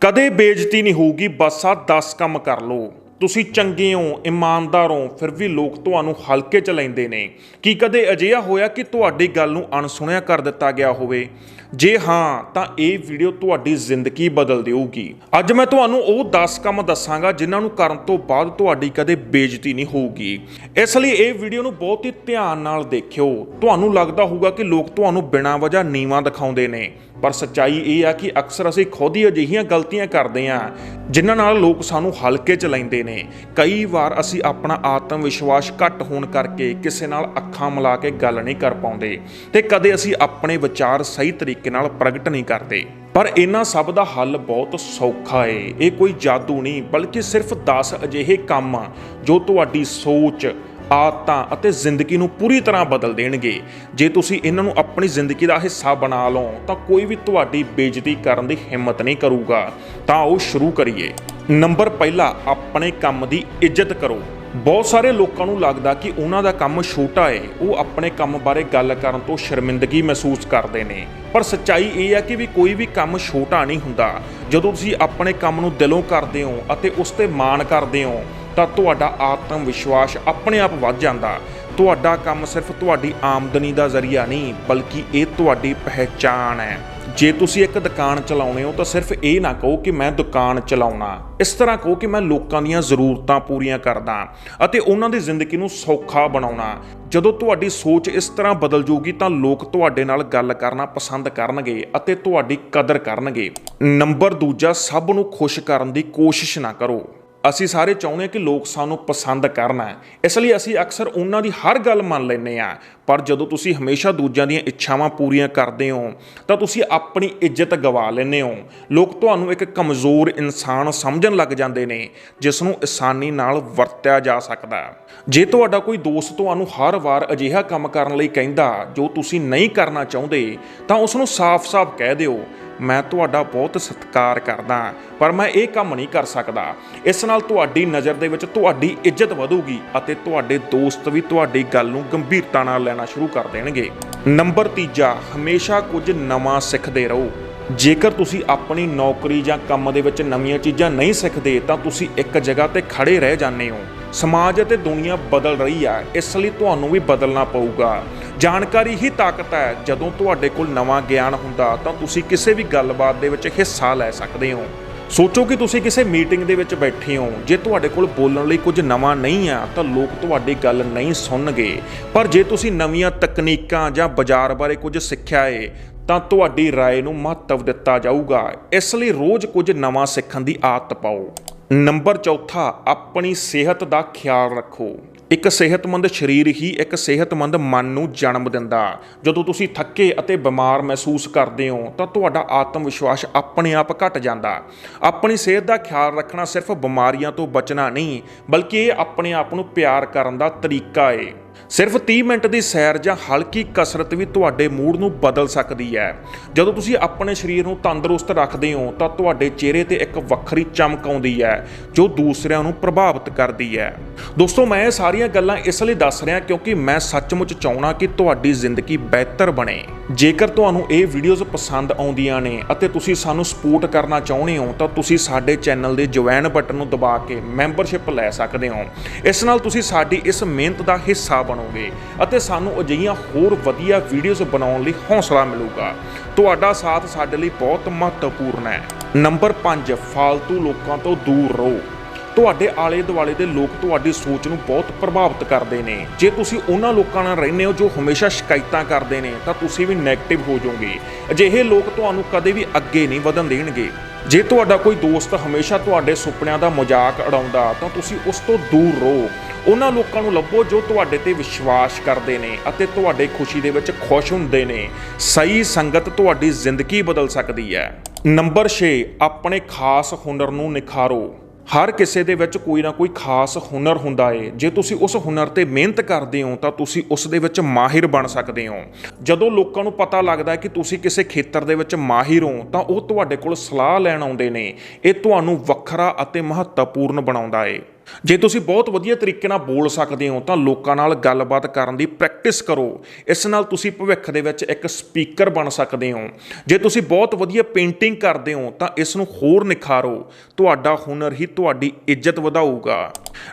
ਕਦੇ ਬੇਇੱਜ਼ਤੀ ਨਹੀਂ ਹੋਊਗੀ, ਬਸ ਆ 10 ਕੰਮ ਕਰ ਲਓ। ਤੁਸੀਂ ਚੰਗੇ ਹੋ, ਇਮਾਨਦਾਰ ਹੋ, ਫਿਰ ਵੀ ਲੋਕ ਤੁਹਾਨੂੰ ਹਲਕੇ ਚ ਲੈਂਦੇ ਨੇ। ਕੀ ਕਦੇ ਅਜਿਹਾ ਹੋਇਆ ਕਿ ਤੁਹਾਡੀ ਗੱਲ ਨੂੰ ਅਣਸੁਣਿਆ ਕਰ ਦਿੱਤਾ ਗਿਆ ਹੋਵੇ? ਜੇ ਹਾਂ, ਤਾਂ ਇਹ ਵੀਡੀਓ ਤੁਹਾਡੀ ਜ਼ਿੰਦਗੀ ਬਦਲ ਦੇਊਗੀ। ਅੱਜ ਮੈਂ ਤੁਹਾਨੂੰ ਉਹ 10 ਕੰਮ ਦੱਸਾਂਗਾ ਜਿਨ੍ਹਾਂ ਨੂੰ ਕਰਨ ਤੋਂ ਬਾਅਦ ਤੁਹਾਡੀ ਕਦੇ ਬੇਇੱਜ਼ਤੀ ਨਹੀਂ ਹੋਊਗੀ। ਇਸ ਲਈ ਇਹ ਵੀਡੀਓ ਨੂੰ ਬਹੁਤ ਹੀ ਧਿਆਨ ਨਾਲ ਦੇਖਿਓ। ਤੁਹਾਨੂੰ ਲੱਗਦਾ ਹੋਊਗਾ ਕਿ ਲੋਕ ਤੁਹਾਨੂੰ ਬਿਨਾਂ ਵਜ੍ਹਾ ਨੀਵਾਂ ਦਿਖਾਉਂਦੇ ਨੇ। ਪਰ ਸੱਚਾਈ ਇਹ ਆ ਕਿ ਅਕਸਰ ਅਸੀਂ ਖੁਦ ਹੀ ਅਜਿਹੀਆਂ ਗਲਤੀਆਂ ਕਰਦੇ ਹਾਂ, ਜਿਨ੍ਹਾਂ ਨਾਲ ਲੋਕ ਸਾਨੂੰ ਹਲਕੇ ਚ ਲੈਂਦੇ ਨੇ। ਕਈ ਵਾਰ ਅਸੀਂ ਆਪਣਾ ਆਤਮ ਵਿਸ਼ਵਾਸ ਘੱਟ ਹੋਣ ਕਰਕੇ ਕਿਸੇ ਨਾਲ ਅੱਖਾਂ ਮਿਲਾ ਕੇ ਗੱਲ ਨਹੀਂ ਕਰ ਪਾਉਂਦੇ ਤੇ ਕਦੇ ਅਸੀਂ ਆਪਣੇ ਵਿਚਾਰ ਸਹੀ ਤਰੀਕੇ ਨਾਲ ਪ੍ਰਗਟ ਨਹੀਂ ਕਰਦੇ। ਪਰ ਇਹਨਾਂ ਸਭ ਦਾ ਹੱਲ ਬਹੁਤ ਸੌਖਾ ਏ। ਇਹ ਕੋਈ ਜਾਦੂ ਨਹੀਂ, ਬਲਕਿ ਸਿਰਫ 10 ਅਜਿਹੇ ਕੰਮ ਆ, ਜੋ ਤੁਹਾਡੀ ਸੋਚ, ਆਦਤਾਂ ਅਤੇ ਜ਼ਿੰਦਗੀ ਨੂੰ ਪੂਰੀ ਤਰ੍ਹਾਂ ਬਦਲ ਦੇਣਗੇ। ਜੇ ਤੁਸੀਂ ਇਹਨਾਂ ਨੂੰ ਆਪਣੀ ਜ਼ਿੰਦਗੀ ਦਾ ਹਿੱਸਾ ਬਣਾ ਲਓ, ਤਾਂ ਕੋਈ ਵੀ ਤੁਹਾਡੀ ਬੇਇੱਜ਼ਤੀ ਕਰਨ ਦੀ ਹਿੰਮਤ ਨਹੀਂ ਕਰੂਗਾ। ਤਾਂ ਉਹ ਸ਼ੁਰੂ ਕਰੀਏ। ਨੰਬਰ ਪਹਿਲਾ, ਆਪਣੇ ਕੰਮ ਦੀ ਇੱਜ਼ਤ ਕਰੋ। ਬਹੁਤ ਸਾਰੇ ਲੋਕਾਂ ਨੂੰ ਲੱਗਦਾ ਕਿ ਉਹਨਾਂ ਦਾ ਕੰਮ ਛੋਟਾ ਏ, ਉਹ ਆਪਣੇ ਕੰਮ ਬਾਰੇ ਗੱਲ ਕਰਨ ਤੋਂ ਸ਼ਰਮਿੰਦਗੀ ਮਹਿਸੂਸ ਕਰਦੇ ਨੇ। ਪਰ ਸੱਚਾਈ ਇਹ ਹੈ ਕਿ ਵੀ ਕੋਈ ਵੀ ਕੰਮ ਛੋਟਾ ਨਹੀਂ ਹੁੰਦਾ। ਜਦੋਂ ਤੁਸੀਂ ਆਪਣੇ ਕੰਮ ਨੂੰ ਦਿਲੋਂ ਕਰਦੇ ਹੋ ਅਤੇ ਉਸ ਤੇ ਮਾਣ ਕਰਦੇ ਹੋ, ਤਾਂ ਤੁਹਾਡਾ ਆਤਮ ਵਿਸ਼ਵਾਸ ਆਪਣੇ ਆਪ ਵੱਧ ਜਾਂਦਾ। ਤੁਹਾਡਾ ਕੰਮ ਸਿਰਫ ਤੁਹਾਡੀ ਆਮਦਨੀ ਦਾ ਜ਼ਰੀਆ ਨਹੀਂ, ਬਲਕਿ ਇਹ ਤੁਹਾਡੀ ਪਹਿਚਾਣ ਹੈ। ਜੇ ਤੁਸੀਂ ਇੱਕ ਦੁਕਾਨ ਚਲਾਉਣੇ ਹੋ ਤਾਂ ਸਿਰਫ ਇਹ ਨਾ ਕਹੋ ਕਿ ਮੈਂ ਦੁਕਾਨ ਚਲਾਉਣਾ। ਇਸ ਤਰ੍ਹਾਂ ਕਹੋ ਕਿ ਮੈਂ ਲੋਕਾਂ ਦੀਆਂ ਜ਼ਰੂਰਤਾਂ ਪੂਰੀਆਂ ਕਰਦਾ ਅਤੇ ਉਹਨਾਂ ਦੀ ਜ਼ਿੰਦਗੀ ਨੂੰ ਸੌਖਾ ਬਣਾਉਣਾ। ਜਦੋਂ ਤੁਹਾਡੀ ਸੋਚ ਇਸ ਤਰ੍ਹਾਂ ਬਦਲ ਜੂਗੀ ਤਾਂ ਲੋਕ ਤੁਹਾਡੇ ਨਾਲ ਗੱਲ ਕਰਨਾ ਪਸੰਦ ਕਰਨਗੇ ਅਤੇ ਤੁਹਾਡੀ ਕਦਰ ਕਰਨਗੇ। ਨੰਬਰ ਦੂਜਾ, ਸਭ ਨੂੰ ਖੁਸ਼ ਕਰਨ ਦੀ ਕੋਸ਼ਿਸ਼ ਨਾ ਕਰੋ। ਅਸੀਂ ਸਾਰੇ ਚਾਹੁੰਦੇ ਹਾਂ ਕਿ ਲੋਕ ਸਾਨੂੰ ਪਸੰਦ ਕਰਨ। ਇਸ ਲਈ ਅਸੀਂ ਅਕਸਰ ਉਹਨਾਂ ਦੀ ਹਰ ਗੱਲ ਮੰਨ ਲੈਂਦੇ ਆ ਪਰ ਜਦੋਂ ਤੁਸੀਂ ਹਮੇਸ਼ਾ ਦੂਜਿਆਂ ਦੀਆਂ ਇੱਛਾਵਾਂ ਪੂਰੀਆਂ ਕਰਦੇ ਹੋ, ਤਾਂ ਤੁਸੀਂ ਆਪਣੀ ਇੱਜ਼ਤ ਗਵਾ ਲੈਂਦੇ ਹੋ। ਲੋਕ ਤੁਹਾਨੂੰ ਇੱਕ ਕਮਜ਼ੋਰ ਇਨਸਾਨ ਸਮਝਣ ਲੱਗ ਜਾਂਦੇ ਨੇ ਜਿਸ ਨੂੰ ਆਸਾਨੀ ਨਾਲ ਵਰਤਿਆ ਜਾ ਸਕਦਾ। ਜੇ ਤੁਹਾਡਾ ਕੋਈ ਦੋਸਤ ਤੁਹਾਨੂੰ ਹਰ ਵਾਰ ਅਜਿਹਾ ਕੰਮ ਕਰਨ ਲਈ ਕਹਿੰਦਾ, ਜੋ ਤੁਸੀਂ ਨਹੀਂ ਕਰਨਾ ਚਾਹੁੰਦੇ, ਤਾਂ ਉਸ ਨੂੰ ਸਾਫ਼-ਸਾਫ਼ ਕਹਿ ਦਿਓ। ਮੈਂ ਤੁਹਾਡਾ ਬਹੁਤ ਸਤਿਕਾਰ ਕਰਦਾ ਪਰ ਮੈਂ ਇਹ ਕੰਮ ਨਹੀਂ ਕਰ ਸਕਦਾ। ਇਸ ਨਾਲ ਤੁਹਾਡੀ ਨਜ਼ਰ ਦੇ ਵਿੱਚ ਤੁਹਾਡੀ ਇੱਜ਼ਤ ਵਧੂਗੀ ਅਤੇ ਤੁਹਾਡੇ ਦੋਸਤ ਵੀ ਤੁਹਾਡੀ ਗੱਲ ਨੂੰ ਗੰਭੀਰਤਾ ਨਾਲ ਲੈਣਾ ਸ਼ੁਰੂ ਕਰ ਦੇਣਗੇ। ਨੰਬਰ ਤੀਜਾ, ਹਮੇਸ਼ਾ ਕੁਝ ਨਵਾਂ ਸਿੱਖਦੇ ਰਹੋ। ਜੇਕਰ ਤੁਸੀਂ ਆਪਣੀ ਨੌਕਰੀ ਜਾਂ ਕੰਮ ਦੇ ਵਿੱਚ ਨਵੀਆਂ ਚੀਜ਼ਾਂ ਨਹੀਂ ਸਿੱਖਦੇ, ਤਾਂ ਤੁਸੀਂ ਇੱਕ ਜਗ੍ਹਾ ਤੇ ਖੜੇ ਰਹਿ ਜਾਂਦੇ ਹੋ। ਸਮਾਜ ਅਤੇ ਦੁਨੀਆ ਬਦਲ ਰਹੀ ਆ ਇਸ ਲਈ ਤੁਹਾਨੂੰ ਵੀ ਬਦਲਣਾ ਪਊਗਾ ਜਾਣਕਾਰੀ ਹੀ ਤਾਕਤ ਹੈ ਜਦੋਂ ਤੁਹਾਡੇ ਕੋਲ ਨਵਾਂ ਗਿਆਨ ਹੁੰਦਾ ਤਾਂ ਤੁਸੀਂ ਕਿਸੇ ਵੀ ਗੱਲਬਾਤ ਦੇ ਵਿੱਚ ਹਿੱਸਾ ਲੈ ਸਕਦੇ ਹੋ ਸੋਚੋ ਕਿ ਤੁਸੀਂ ਕਿਸੇ ਮੀਟਿੰਗ ਦੇ ਵਿੱਚ ਬੈਠੇ ਹੋ ਜੇ ਤੁਹਾਡੇ ਕੋਲ ਬੋਲਣ ਲਈ ਕੁਝ ਨਵਾਂ ਨਹੀਂ ਆ ਤਾਂ ਲੋਕ ਤੁਹਾਡੀ ਗੱਲ ਨਹੀਂ ਸੁਣਨਗੇ ਪਰ ਜੇ ਤੁਸੀਂ ਨਵੀਆਂ ਤਕਨੀਕਾਂ ਜਾਂ ਬਾਜ਼ਾਰ ਬਾਰੇ ਕੁਝ ਸਿੱਖਿਆ ਏ ਤਾਂ ਤੁਹਾਡੀ رائے ਨੂੰ ਮਹੱਤਵ ਦਿੱਤਾ ਜਾਊਗਾ ਇਸ ਲਈ ਰੋਜ਼ ਕੁਝ ਨਵਾਂ ਸਿੱਖਣ ਦੀ ਆਦਤ ਪਾਓ ਨੰਬਰ ਚੌਥਾ, ਆਪਣੀ ਸਿਹਤ ਦਾ ਖਿਆਲ ਰੱਖੋ। ਇੱਕ ਸਿਹਤਮੰਦ ਸਰੀਰ ਹੀ ਇੱਕ ਸਿਹਤਮੰਦ ਮਨ ਨੂੰ ਜਨਮ ਦਿੰਦਾ। ਜਦੋਂ ਤੁਸੀਂ ਥੱਕੇ ਅਤੇ ਬਿਮਾਰ ਮਹਿਸੂਸ ਕਰਦੇ ਹੋ, ਤਾਂ ਤੁਹਾਡਾ ਆਤਮ ਵਿਸ਼ਵਾਸ ਆਪਣੇ ਆਪ ਘਟ ਜਾਂਦਾ। ਆਪਣੀ ਸਿਹਤ ਦਾ ਖਿਆਲ ਰੱਖਣਾ ਸਿਰਫ ਬਿਮਾਰੀਆਂ ਤੋਂ ਬਚਣਾ ਨਹੀਂ, ਬਲਕਿ ਇਹ ਆਪਣੇ ਆਪ ਨੂੰ ਪਿਆਰ ਕਰਨ ਦਾ ਤਰੀਕਾ ਏ। ਸਿਰਫ 30 ਮਿੰਟ ਦੀ ਸੈਰ ਜਾਂ ਹਲਕੀ ਕਸਰਤ ਵੀ ਤੁਹਾਡੇ ਮੂਡ ਨੂੰ ਬਦਲ ਸਕਦੀ ਹੈ। ਜਦੋਂ ਤੁਸੀਂ ਆਪਣੇ ਸਰੀਰ ਨੂੰ ਤੰਦਰੁਸਤ ਰੱਖਦੇ ਹੋ, ਤਾਂ ਤੁਹਾਡੇ ਚਿਹਰੇ ਤੇ ਇੱਕ ਵੱਖਰੀ ਚਮਕ ਆਉਂਦੀ ਹੈ, ਜੋ ਦੂਸਰਿਆਂ ਨੂੰ ਪ੍ਰਭਾਵਿਤ ਕਰਦੀ ਹੈ। ਦੋਸਤੋ, ਮੈਂ ਇਹ ਸਾਰੀਆਂ ਗੱਲਾਂ ਇਸ ਲਈ ਦੱਸ ਰਿਹਾ ਕਿਉਂਕਿ ਮੈਂ ਸੱਚਮੁੱਚ ਚਾਹਣਾ ਕਿ ਤੁਹਾਡੀ ਜ਼ਿੰਦਗੀ ਬਿਹਤਰ ਬਣੇ। ਜੇਕਰ ਤੁਹਾਨੂੰ ਇਹ ਵੀਡੀਓਜ਼ ਪਸੰਦ ਆਉਂਦੀਆਂ ਨੇ ਅਤੇ ਤੁਸੀਂ ਸਾਨੂੰ ਸਪੋਰਟ ਕਰਨਾ ਚਾਹੁੰਦੇ ਹੋ, ਤਾਂ ਤੁਸੀਂ ਸਾਡੇ ਚੈਨਲ ਦੇ ਜੁਆਇਨ ਬਟਨ ਨੂੰ ਦਬਾ ਕੇ ਮੈਂਬਰਸ਼ਿਪ ਲੈ ਸਕਦੇ ਹੋ। ਇਸ ਨਾਲ ਤੁਸੀਂ ਸਾਡੀ ਇਸ ਮਿਹਨਤ ਦਾ ਹਿੱਸਾ ਬਣੋਗੇ ਅਤੇ ਸਾਨੂੰ ਅਜਿਹੀਆਂ ਹੋਰ ਵਧੀਆ ਵੀਡੀਓਜ਼ ਬਣਾਉਣ ਲਈ ਹੌਸਲਾ ਮਿਲੂਗਾ। ਤੁਹਾਡਾ ਸਾਥ ਸਾਡੇ ਲਈ ਬਹੁਤ ਮਹੱਤਵਪੂਰਨ ਹੈ। ਨੰਬਰ 5 ਫਾਲਤੂ ਲੋਕਾਂ ਤੋਂ ਦੂਰ ਰਹੋ। ਤੁਹਾਡੇ ਆਲੇ ਦੁਆਲੇ ਦੇ ਲੋਕ ਤੁਹਾਡੀ ਸੋਚ ਨੂੰ ਬਹੁਤ ਪ੍ਰਭਾਵਿਤ ਕਰਦੇ ਨੇ। ਜੇ ਤੁਸੀਂ ਉਹਨਾਂ ਲੋਕਾਂ ਨਾਲ ਰਹਿੰਦੇ ਹੋ ਜੋ ਹਮੇਸ਼ਾ ਸ਼ਿਕਾਇਤਾਂ ਕਰਦੇ ਨੇ, ਤਾਂ ਤੁਸੀਂ ਵੀ ਨੈਗੇਟਿਵ ਹੋ ਜਾਓਗੇ। ਅਜਿਹੇ ਲੋਕ ਤੁਹਾਨੂੰ ਕਦੇ ਵੀ ਅੱਗੇ ਨਹੀਂ ਵਧਣ ਦੇਣਗੇ। ਜੇ ਤੁਹਾਡਾ ਕੋਈ ਦੋਸਤ ਹਮੇਸ਼ਾ ਤੁਹਾਡੇ ਸੁਪਨਿਆਂ ਦਾ ਮਜ਼ਾਕ ਉਡਾਉਂਦਾ, ਤਾਂ ਤੁਸੀਂ ਉਸ ਤੋਂ ਦੂਰ ਰਹੋ। ਉਹਨਾਂ ਲੋਕਾਂ ਨੂੰ ਲੱਭੋ ਜੋ ਤੁਹਾਡੇ ਤੇ ਵਿਸ਼ਵਾਸ ਕਰਦੇ ਨੇ ਅਤੇ ਤੁਹਾਡੇ ਖੁਸ਼ੀ ਦੇ ਵਿੱਚ ਖੁਸ਼ ਹੁੰਦੇ ਨੇ। ਸਹੀ ਸੰਗਤ ਤੁਹਾਡੀ ਜ਼ਿੰਦਗੀ ਬਦਲ ਸਕਦੀ ਹੈ। ਨੰਬਰ 6 ਆਪਣੇ ਖਾਸ ਹੁਨਰ ਨੂੰ ਨਿਖਾਰੋ। ਹਰ ਕਿਸੇ ਦੇ ਵਿੱਚ ਕੋਈ ਨਾ ਕੋਈ ਖਾਸ ਹੁਨਰ ਹੁੰਦਾ ਏ। ਜੇ ਤੁਸੀਂ ਉਸ ਹੁਨਰ ਤੇ ਮਿਹਨਤ ਕਰਦੇ ਹੋ, ਤਾਂ ਤੁਸੀਂ ਉਸ ਦੇ ਵਿੱਚ ਮਾਹਿਰ ਬਣ ਸਕਦੇ ਹੋ। ਜਦੋਂ ਲੋਕਾਂ ਨੂੰ ਪਤਾ ਲੱਗਦਾ ਹੈ ਕਿ ਤੁਸੀਂ ਕਿਸੇ ਖੇਤਰ ਦੇ ਵਿੱਚ ਮਾਹਿਰ ਹੋ, ਤਾਂ ਉਹ ਤੁਹਾਡੇ ਕੋਲ ਸਲਾਹ ਲੈਣ ਆਉਂਦੇ ਨੇ। ਇਹ ਤੁਹਾਨੂੰ ਵੱਖਰਾ ਅਤੇ ਮਹੱਤਵਪੂਰਨ ਬਣਾਉਂਦਾ ਏ। ਜੇ ਤੁਸੀਂ ਬਹੁਤ ਵਧੀਆ ਤਰੀਕੇ ਨਾਲ ਬੋਲ ਸਕਦੇ ਹੋ ਤਾਂ ਲੋਕਾਂ ਨਾਲ ਗੱਲਬਾਤ ਕਰਨ ਦੀ ਪ੍ਰੈਕਟਿਸ ਕਰੋ। ਇਸ ਨਾਲ ਤੁਸੀਂ ਭਵਿੱਖ ਦੇ ਵਿੱਚ ਇੱਕ ਸਪੀਕਰ ਬਣ ਸਕਦੇ ਹੋ। ਜੇ ਤੁਸੀਂ ਬਹੁਤ ਵਧੀਆ ਪੇਂਟਿੰਗ ਕਰਦੇ ਹੋ ਤਾਂ ਇਸ ਨੂੰ ਹੋਰ ਨਿਖਾਰੋ। ਤੁਹਾਡਾ ਹੁਨਰ ਹੀ ਤੁਹਾਡੀ ਇੱਜ਼ਤ ਵਧਾਊਗਾ।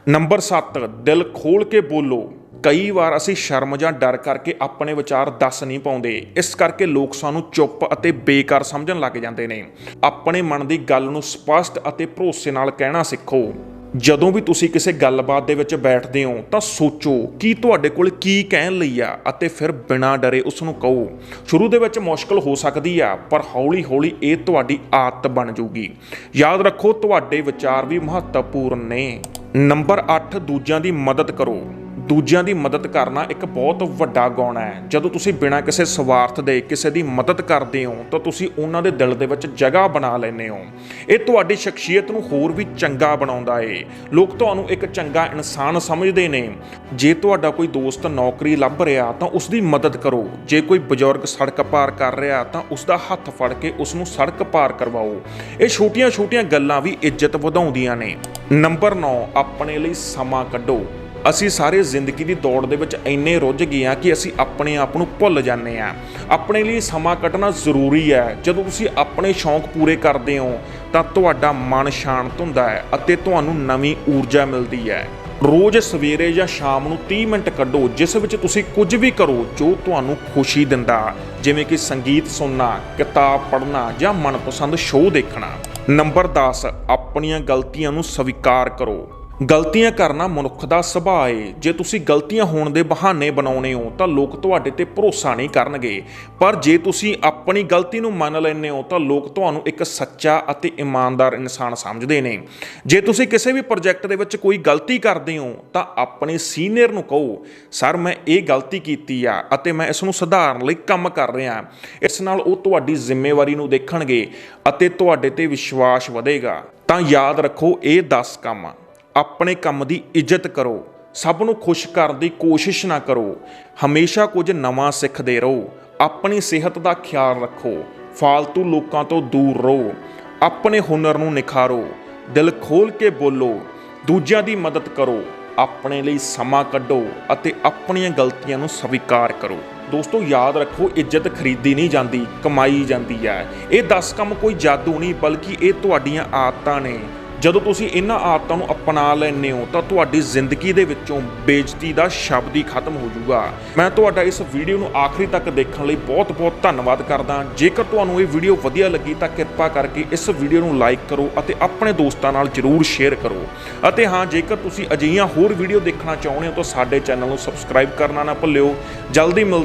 ਨੰਬਰ 7 ਦਿਲ ਖੋਲ ਕੇ ਬੋਲੋ। ਕਈ ਵਾਰ ਅਸੀਂ ਸ਼ਰਮ ਜਾਂ ਡਰ ਕਰਕੇ ਆਪਣੇ ਵਿਚਾਰ ਦੱਸ ਨਹੀਂ ਪਾਉਂਦੇ। ਇਸ ਕਰਕੇ ਲੋਕ ਸਾਨੂੰ ਚੁੱਪ ਅਤੇ ਬੇਕਾਰ ਸਮਝਣ ਲੱਗ ਜਾਂਦੇ ਨੇ। ਆਪਣੇ ਮਨ ਦੀ ਗੱਲ ਨੂੰ ਸਪਸ਼ਟ ਅਤੇ ਭਰੋਸੇ ਨਾਲ ਕਹਿਣਾ ਸਿੱਖੋ। ਜਦੋਂ ਵੀ ਤੁਸੀਂ ਕਿਸੇ ਗੱਲਬਾਤ ਦੇ ਵਿੱਚ ਬੈਠਦੇ ਹੋ, ਤਾਂ ਸੋਚੋ ਕਿ ਤੁਹਾਡੇ ਕੋਲ ਕੀ ਕਹਿਣ ਲਈ ਆ ਅਤੇ ਫਿਰ ਬਿਨਾਂ ਡਰੇ ਉਸ ਨੂੰ ਕਹੋ। ਸ਼ੁਰੂ ਦੇ ਵਿੱਚ ਮੁਸ਼ਕਲ ਹੋ ਸਕਦੀ ਆ, ਪਰ ਹੌਲੀ-ਹੌਲੀ ਇਹ ਤੁਹਾਡੀ ਆਦਤ ਬਣ ਜਾਊਗੀ। ਯਾਦ ਰੱਖੋ, ਤੁਹਾਡੇ ਵਿਚਾਰ ਵੀ ਮਹੱਤਵਪੂਰਨ ਨੇ। ਨੰਬਰ 8 ਦੂਜਿਆਂ ਦੀ ਮਦਦ ਕਰੋ। ਦੂਜਿਆਂ ਦੀ ਮਦਦ ਕਰਨਾ ਇੱਕ ਬਹੁਤ ਵੱਡਾ ਗੁਣ ਹੈ। ਜਦੋਂ ਤੁਸੀਂ ਬਿਨਾਂ ਕਿਸੇ ਸਵਾਰਥ ਦੇ ਕਿਸੇ ਦੀ ਮਦਦ ਕਰਦੇ ਹੋ, ਤਾਂ ਤੁਸੀਂ ਉਹਨਾਂ ਦੇ ਦਿਲ ਦੇ ਵਿੱਚ ਜਗ੍ਹਾ ਬਣਾ ਲੈਂਦੇ ਹੋ। ਇਹ ਤੁਹਾਡੀ ਸ਼ਖਸੀਅਤ ਨੂੰ ਹੋਰ ਵੀ ਚੰਗਾ ਬਣਾਉਂਦਾ ਏ। ਲੋਕ ਤੁਹਾਨੂੰ ਇੱਕ ਚੰਗਾ ਇਨਸਾਨ ਸਮਝਦੇ ਨੇ। ਜੇ ਤੁਹਾਡਾ ਕੋਈ ਦੋਸਤ ਨੌਕਰੀ ਲੱਭ ਰਿਹਾ, ਤਾਂ ਉਸ ਦੀ ਮਦਦ ਕਰੋ। ਜੇ ਕੋਈ ਬਜ਼ੁਰਗ ਸੜਕ ਪਾਰ ਕਰ ਰਿਹਾ, ਤਾਂ ਉਸ ਦਾ ਹੱਥ ਫੜ ਕੇ ਉਸ ਨੂੰ ਸੜਕ ਪਾਰ ਕਰਵਾਓ। ਇਹ ਛੋਟੀਆਂ-ਛੋਟੀਆਂ ਗੱਲਾਂ ਵੀ ਇੱਜ਼ਤ ਵਧਾਉਂਦੀਆਂ ਨੇ। ਨੰਬਰ 9 ਆਪਣੇ ਲਈ ਸਮਾਂ ਕੱਢੋ। ਅਸੀਂ ਸਾਰੇ ਜ਼ਿੰਦਗੀ ਦੀ ਦੌੜ ਦੇ ਵਿੱਚ ਇੰਨੇ ਰੁੱਝ ਗਏ ਹਾਂ ਕਿ ਅਸੀਂ ਆਪਣੇ ਆਪ ਨੂੰ ਭੁੱਲ ਜਾਂਦੇ ਹਾਂ। ਆਪਣੇ ਲਈ ਸਮਾਂ ਕੱਢਣਾ ਜ਼ਰੂਰੀ ਹੈ। ਜਦੋਂ ਤੁਸੀਂ ਆਪਣੇ ਸ਼ੌਂਕ ਪੂਰੇ ਕਰਦੇ ਹੋ, ਤਾਂ ਤੁਹਾਡਾ ਮਨ ਸ਼ਾਂਤ ਹੁੰਦਾ ਹੈ ਅਤੇ ਤੁਹਾਨੂੰ ਨਵੀਂ ਊਰਜਾ ਮਿਲਦੀ ਹੈ। ਰੋਜ਼ ਸਵੇਰੇ ਜਾਂ ਸ਼ਾਮ ਨੂੰ 30 ਮਿੰਟ ਕੱਢੋ, ਜਿਸ ਵਿੱਚ ਤੁਸੀਂ ਕੁਝ ਵੀ ਕਰੋ ਜੋ ਤੁਹਾਨੂੰ ਖੁਸ਼ੀ ਦਿੰਦਾ। ਜਿਵੇਂ ਕਿ ਸੰਗੀਤ ਸੁਣਨਾ, ਕਿਤਾਬ ਪੜ੍ਹਨਾ ਜਾਂ ਮਨਪਸੰਦ ਸ਼ੋਅ ਦੇਖਣਾ। ਨੰਬਰ 10 ਆਪਣੀਆਂ ਗਲਤੀਆਂ ਨੂੰ ਸਵੀਕਾਰ ਕਰੋ। ਗਲਤੀਆਂ ਕਰਨਾ ਮਨੁੱਖ ਦਾ ਸੁਭਾਅ ਏ। ਜੇ ਤੁਸੀਂ ਗਲਤੀਆਂ ਹੋਣ ਦੇ ਬਹਾਨੇ ਬਣਾਉਨੇ ਹੋ, ਤਾਂ ਲੋਕ ਤੁਹਾਡੇ ਤੇ ਭਰੋਸਾ ਨਹੀਂ ਕਰਨਗੇ। ਪਰ ਜੇ ਤੁਸੀਂ ਆਪਣੀ ਗਲਤੀ ਨੂੰ ਮੰਨ ਲੈਂਦੇ ਹੋ, ਤਾਂ ਲੋਕ ਤੁਹਾਨੂੰ ਇੱਕ ਸੱਚਾ ਅਤੇ ਇਮਾਨਦਾਰ ਇਨਸਾਨ ਸਮਝਦੇ ਨੇ। ਜੇ ਤੁਸੀਂ ਕਿਸੇ ਵੀ ਪ੍ਰੋਜੈਕਟ ਦੇ ਵਿੱਚ ਕੋਈ ਗਲਤੀ ਕਰਦੇ ਹੋ, ਤਾਂ ਆਪਣੇ ਸੀਨੀਅਰ ਨੂੰ ਕਹੋ, ਸਰ, ਮੈਂ ਇਹ ਗਲਤੀ ਕੀਤੀ ਆ ਅਤੇ ਮੈਂ ਇਸ ਨੂੰ ਸੁਧਾਰਨ ਲਈ ਕੰਮ ਕਰ ਰਿਹਾ ਇਸ ਨਾਲ ਉਹ ਤੁਹਾਡੀ ਜ਼ਿੰਮੇਵਾਰੀ ਨੂੰ ਦੇਖਣਗੇ ਅਤੇ ਤੁਹਾਡੇ ਤੇ ਵਿਸ਼ਵਾਸ ਵਧੇਗਾ। ਤਾਂ ਯਾਦ ਰੱਖੋ, ਇਹ 10 ਕੰਮ ਆਪਣੇ ਕੰਮ ਦੀ ਇੱਜ਼ਤ ਕਰੋ। ਸਭ ਨੂੰ ਖੁਸ਼ ਕਰਨ ਦੀ ਕੋਸ਼ਿਸ਼ ਨਾ ਕਰੋ। ਹਮੇਸ਼ਾ ਕੁਝ ਨਵਾਂ ਸਿੱਖਦੇ ਰਹੋ। ਆਪਣੀ ਸਿਹਤ ਦਾ ਖਿਆਲ ਰੱਖੋ। ਫਾਲਤੂ ਲੋਕਾਂ ਤੋਂ ਦੂਰ ਰਹੋ। ਆਪਣੇ ਹੁਨਰ ਨੂੰ ਨਿਖਾਰੋ। ਦਿਲ ਖੋਲ ਕੇ ਬੋਲੋ। ਦੂਜਿਆਂ ਦੀ ਮਦਦ ਕਰੋ। ਆਪਣੇ ਲਈ ਸਮਾਂ ਕੱਢੋ ਅਤੇ ਆਪਣੀਆਂ ਗਲਤੀਆਂ ਨੂੰ ਸਵੀਕਾਰ ਕਰੋ। ਦੋਸਤੋ, ਯਾਦ ਰੱਖੋ, ਇੱਜ਼ਤ ਖਰੀਦੀ ਨਹੀਂ ਜਾਂਦੀ, ਕਮਾਈ ਜਾਂਦੀ ਹੈ। ਇਹ 10 ਕੰਮ ਕੋਈ ਜਾਦੂ ਨਹੀਂ, ਬਲਕਿ ਇਹ ਤੁਹਾਡੀਆਂ ਆਦਤਾਂ ਨੇ। ਜਦੋਂ ਤੁਸੀਂ ਇਹਨਾਂ ਆਦਤਾਂ ਨੂੰ ਅਪਣਾ ਲੈਂਦੇ ਹੋ, ਤਾਂ ਤੁਹਾਡੀ ਜ਼ਿੰਦਗੀ ਦੇ ਵਿੱਚੋਂ ਬੇਇੱਜ਼ਤੀ ਦਾ ਸ਼ਬਦ ਹੀ ਖਤਮ ਹੋ ਜਾਊਗਾ। ਮੈਂ ਤੁਹਾਡਾ ਇਸ ਵੀਡੀਓ ਨੂੰ ਆਖਰੀ ਤੱਕ ਦੇਖਣ ਲਈ ਬਹੁਤ-ਬਹੁਤ ਧੰਨਵਾਦ ਕਰਦਾ ਜੇਕਰ ਤੁਹਾਨੂੰ ਇਹ ਵੀਡੀਓ ਵਧੀਆ ਲੱਗੀ, ਤਾਂ ਕਿਰਪਾ ਕਰਕੇ ਇਸ ਵੀਡੀਓ ਨੂੰ ਲਾਈਕ ਕਰੋ ਅਤੇ ਆਪਣੇ ਦੋਸਤਾਂ ਨਾਲ ਜਰੂਰ ਸ਼ੇਅਰ ਕਰੋ। ਅਤੇ ਹਾਂ, ਜੇਕਰ ਤੁਸੀਂ ਅਜਿਹੀਆਂ ਹੋਰ ਵੀਡੀਓ ਦੇਖਣਾ ਚਾਹੁੰਦੇ ਹੋ, ਤਾਂ ਸਾਡੇ ਚੈਨਲ ਨੂੰ ਸਬਸਕ੍ਰਾਈਬ ਕਰਨਾ ਨਾ ਭੁੱਲਿਓ। ਜਲਦੀ ਮਿਲਦੇ